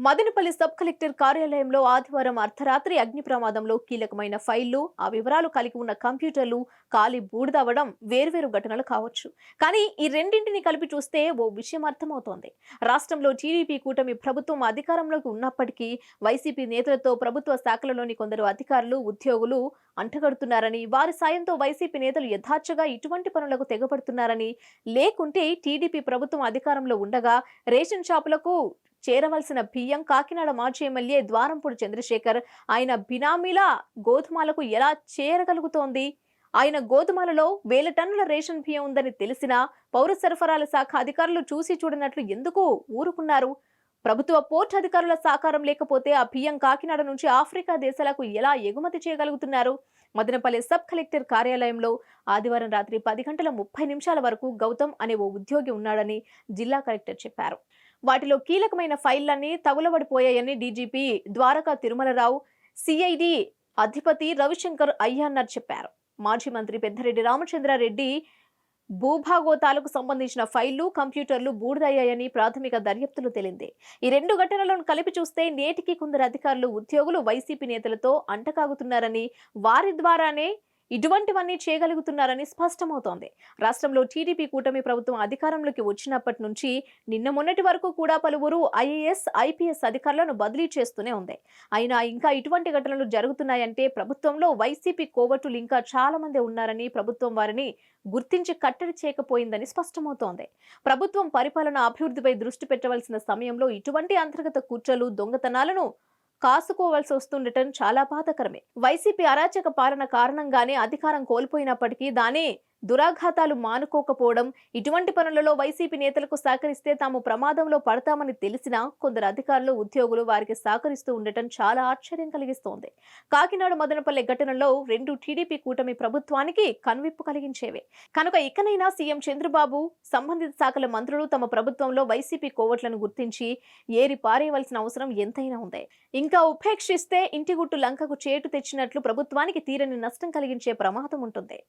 Madanapalle sub collector కార్యాలయంలో ఆదివారం అర్ధరాత్రి అగ్ని ప్రమాదంలో కీలకమైన ఫైళ్ళు ఆ వివరాలు కలిగి ఉన్న కంప్యూటర్లు కాలి బూడిదవ్వడం వేర్వేరు ఘటనలు కావచ్చు. కానీ ఈ రెండింటిని కలిపి చూస్తే ఓ విషయం అర్థమవుతోంది. రాష్ట్రంలో టీడీపీ కూటమి ప్రభుత్వం అధికారంలోకి ఉన్నప్పటికీ వైసీపీ నేతలతో ప్రభుత్వ శాఖలలోని కొందరు అధికారులు ఉద్యోగులు అంటగడుతున్నారని వారి సాయంతో వైసీపీ నేతలు యథార్థగా ఇటువంటి పనులకు తెగపడుతున్నారని లేకుంటే టీడీపీ ప్రభుత్వం అధికారంలో ఉండగా రేషన్ షాపులకు చేరవలసిన బియ్యం కాకినాడ మాజీ ఎమ్మెల్యే ద్వారంపూడి చంద్రశేఖర్ ఆయన బినామీల గోధుమలకు ఎలా చేరగలుగుతోంది? ఆయన గోధుమలలో వేల టన్నుల రేషన్ బియ్యం ఉందని తెలిసినా పౌర సరఫరాల శాఖ అధికారులు చూసి చూడనట్లు ఎందుకు ఊరుకున్నారు? ప్రభుత్వ పోర్ట్ అధికారుల సహకారం లేకపోతే ఆ బియ్యం కాకినాడ నుంచి ఆఫ్రికా దేశాలకు ఎలా ఎగుమతి చేయగలుగుతున్నారు? మదనపల్లి సబ్ కలెక్టర్ కార్యాలయంలో ఆదివారం రాత్రి పది గంటల ముప్పై నిమిషాల వరకు గౌతమ్ అనే ఓ ఉద్యోగి ఉన్నాడని జిల్లా కలెక్టర్ చెప్పారు. వాటిలో కీలకమైన ఫైళ్ళన్నీ తగులబడిపోయాయని డీజీపీ ద్వారకా తిరుమలరావు సిఐడి అధిపతి రవిశంకర్ అయ్యన్నర్ చెప్పారు. మాజీ మంత్రి పెద్దిరెడ్డి రామచంద్రారెడ్డి భూభాగోతాలకు సంబంధించిన ఫైళ్ళు కంప్యూటర్లు బూడిదయ్యాయని ప్రాథమిక దర్యాప్తులు తెలింది. ఈ రెండు ఘటనలను కలిపి చూస్తే నేటికి కొందరు అధికారులు ఉద్యోగులు వైసీపీ నేతలతో అంటకాగుతున్నారని వారి ద్వారానే ఇటువంటివన్నీ చేయగలుగుతున్నారని స్పష్టమవుతోంది. రాష్ట్రంలో టీడీపీ కూటమి ప్రభుత్వం అధికారంలోకి వచ్చినప్పటి నుంచి నిన్న మొన్నటి వరకు కూడా పలువురు ఐఏఎస్ ఐపీఎస్ అధికారులను బదిలీ చేస్తూనే ఉంది. అయినా ఇంకా ఇటువంటి ఘటనలు జరుగుతున్నాయంటే ప్రభుత్వంలో వైసీపీ కోవటులు ఇంకా చాలా మంది ఉన్నారని ప్రభుత్వం వారిని గుర్తించి కట్టడి చేయకపోయిందని స్పష్టమవుతోంది. ప్రభుత్వం పరిపాలన అభివృద్ధిపై దృష్టి పెట్టవలసిన సమయంలో ఇటువంటి అంతర్గత కుట్రలు దొంగతనాలను కాసుకోవాల్సి వస్తుండటం చాలా బాధకరమే. వైసీపీ అరాచక పాలన కారణంగానే అధికారం కోల్పోయినప్పటికీ దాని దురాఘాతాలు మానుకోకపోవడం ఇటువంటి పనులలో వైసీపీ నేతలకు సహకరిస్తే తాము ప్రమాదంలో పడతామని తెలిసినా కొందరు అధికారులు ఉద్యోగులు వారికి సహకరిస్తూ ఉండటం చాలా ఆశ్చర్యం కలిగిస్తోంది. కాకినాడ మదనపల్లె ఘటనలో రెండు టీడీపీ కూటమి ప్రభుత్వానికి కనువిప్పు కలిగించేవే. కనుక ఇకనైనా సీఎం చంద్రబాబు సంబంధిత శాఖల మంత్రులు తమ ప్రభుత్వంలో వైసీపీ కోవట్లను గుర్తించి ఏరి పారేయవలసిన అవసరం ఎంతైనా ఉంది. ఇంకా ఉపేక్షిస్తే ఇంటి గుట్టు లంకకు చేటు తెచ్చినట్లు ప్రభుత్వానికి తీరని నష్టం కలిగించే ప్రమాదం ఉంటుంది.